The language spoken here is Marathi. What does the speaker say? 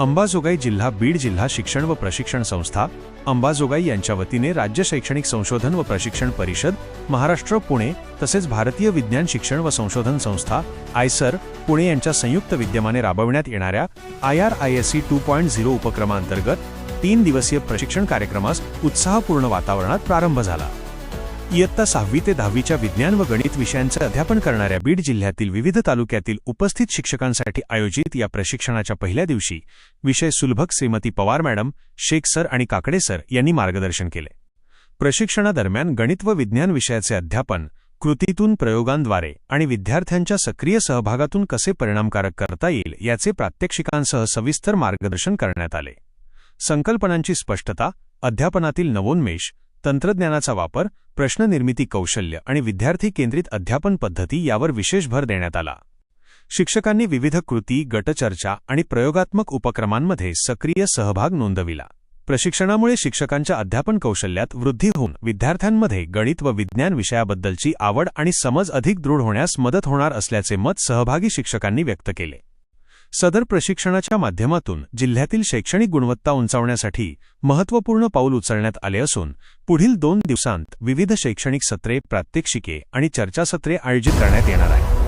अंबाजोगाई जिल्हा बीड जिल्हा शिक्षण व प्रशिक्षण संस्था अंबाजोगाई यांच्या वतीने राज्य शैक्षणिक संशोधन व प्रशिक्षण परिषद महाराष्ट्र पुणे तसेच भारतीय विज्ञान शिक्षण व संशोधन संस्था आयसर पुणे यांच्या संयुक्त विद्यमाने राबविण्यात येणाऱ्या I R I S C two point zero उपक्रमांतर्गत तीन दिवसीय प्रशिक्षण कार्यक्रमास उत्साहपूर्ण वातावरणात प्रारंभ झाला. इयत्ता सहावी ते दहावीच्या विज्ञान व गणित विषयांचे अध्यापन करणाऱ्या बीड जिल्ह्यातील विविध तालुक्यातील उपस्थित शिक्षकांसाठी आयोजित या प्रशिक्षणाच्या पहिल्या दिवशी विषय सुलभक श्रीमती पवार मॅडम शेख सर आणि काकडे सर यांनी मार्गदर्शन केले. प्रशिक्षणादरम्यान गणित व विज्ञान विषयाचे अध्यापन कृतीतून प्रयोगांद्वारे आणि विद्यार्थ्यांच्या सक्रिय सहभागातून कसे परिणामकारक करता येईल याचे प्रात्यक्षिकांसह सविस्तर मार्गदर्शन करण्यात आले. संकल्पनांची स्पष्टता अध्यापनातील नवोन्मेष तंत्रज्ञानाचा वापर प्रश्ननिर्मिती कौशल्य आणि विद्यार्थी केंद्रित अध्यापन पद्धती यावर विशेष भर देण्यात आला. शिक्षकांनी विविध कृती गटचर्चा आणि प्रयोगात्मक उपक्रमांमध्ये सक्रिय सहभाग नोंदविला. प्रशिक्षणामुळे शिक्षकांच्या अध्यापन कौशल्यात वृद्धी होऊन विद्यार्थ्यांमध्ये गणित व विज्ञान विषयाबद्दलची आवड आणि समज अधिक दृढ होण्यास मदत होणार असल्याचे मत सहभागी शिक्षकांनी व्यक्त केले. सदर प्रशिक्षणाच्या माध्यमातून जिल्ह्यातील शैक्षणिक गुणवत्ता उंचावण्यासाठी महत्त्वपूर्ण पाऊल उचलण्यात आले असून पुढील दोन दिवसांत विविध शैक्षणिक सत्रे प्रात्यक्षिके आणि चर्चासत्रे आयोजित करण्यात येणार आहे